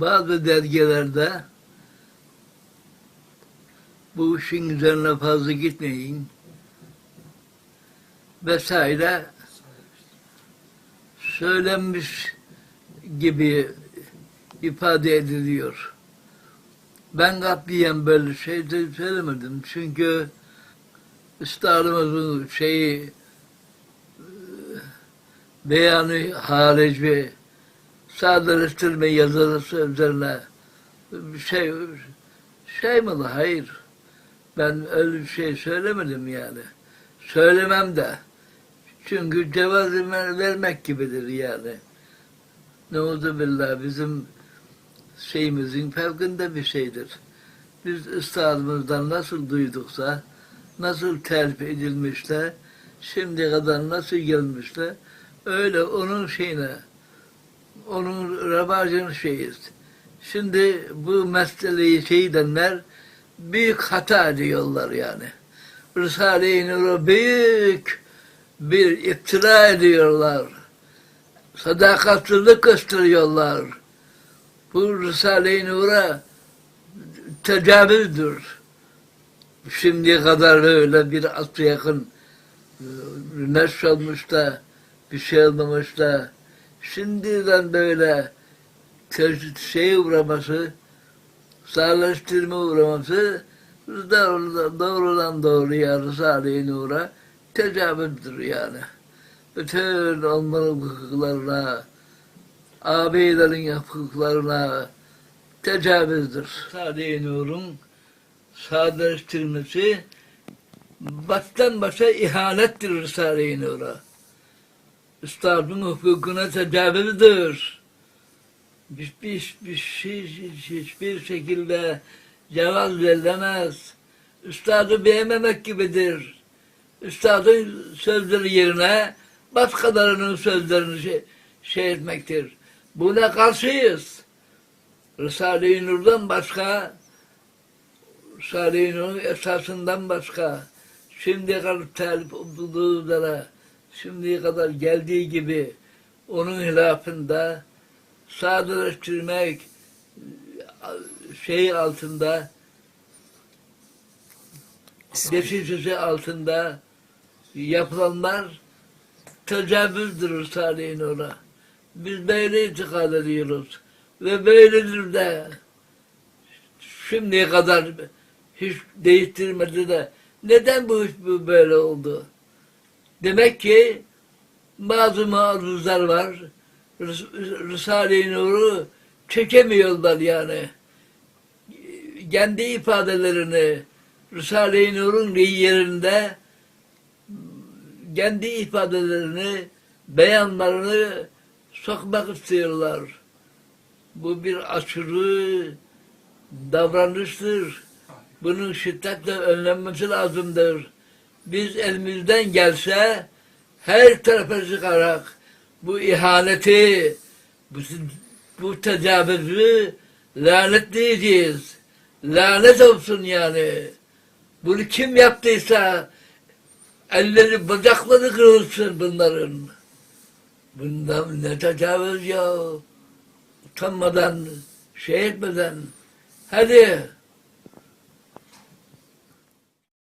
Bazı dergilerde bu işin üzerine fazla gitmeyin vesaire söylenmiş gibi ifade ediliyor. Ben katiyen böyle şey de söylemedim. Çünkü üstadımızın şeyi e, beyanı harici sadeleştirme yazılısı üzerine şey şey mi? Hayır. Ben öyle bir şey söylemedim yani. Söylemem de. Çünkü cevaz ver- vermek gibidir yani. Ne oldu billah bizim şeyimizin farkında bir şeydir. Biz üstadımızdan nasıl duyduksa, nasıl terfi edilmişse, şimdiye kadar nasıl gelmişse, öyle onun şeyine, onun rebacın şeyiz. Şimdi bu meseleyi şey edenler büyük hata ediyorlar yani. Risale-i Nur'a büyük bir iftira ediyorlar. Sadakatsizlik gösteriyorlar. Bu Risale-i Nur'a tecavüzdür. Şimdiye kadar öyle bir asra yakın e, neşr olmuş da bir şey olmamış da şimdiden böyle şeye uğraması sağlaştırma uğraması doğrudan, doğrudan doğruya Risale-i Nur'a tecavüzdür yani. Bütün onların hukuklarına, ağabeylerin hukuklarına tecavüzdür. Risale-i Nur'un sadeleştirmesi baştan başa ihanettir Risale-i Nur'a. Üstadın hukukuna tecavüzdür. Hiçbir, hiçbir, hiçbir şekilde cevaz verilemez. Üstadı beğenmemek gibidir. Üstadın sözleri yerine başkalarının sözlerini şey, şey etmektir. Buna karşıyız. Risale-i Nur'dan başka, Risale-i Nur'un esasından başka, şimdiye kadar talip olduğu üzere, şimdiye kadar geldiği gibi onun hilafında sadeleştirmek şey altında deşicisi altında yapılanlar tecavüzdür Risale-i Nur'a. Biz böyle itikad ediyoruz. Ve böyledir de şimdiye kadar hiç değiştirmedi de neden bu iş böyle oldu? Demek ki bazı maruzlar var. Ris- Risale-i Nur'u çekemiyorlar yani. Kendi ifadelerini Risale-i Nur'un yerinde kendi ifadelerini, beyanlarını sokmak istiyorlar. Bu bir aşırı davranıştır. Bunun şiddetle önlenmesi lazımdır. Biz elimizden gelse her tarafa çıkarak bu ihaneti, bu, bu tecavüzü lanetleyeceğiz. Lanet olsun yani. Bunu kim yaptıysa elleri bacakları kırılsın bunların. Bundan ne tecavüz ya. Utanmadan, şey etmeden. Hadi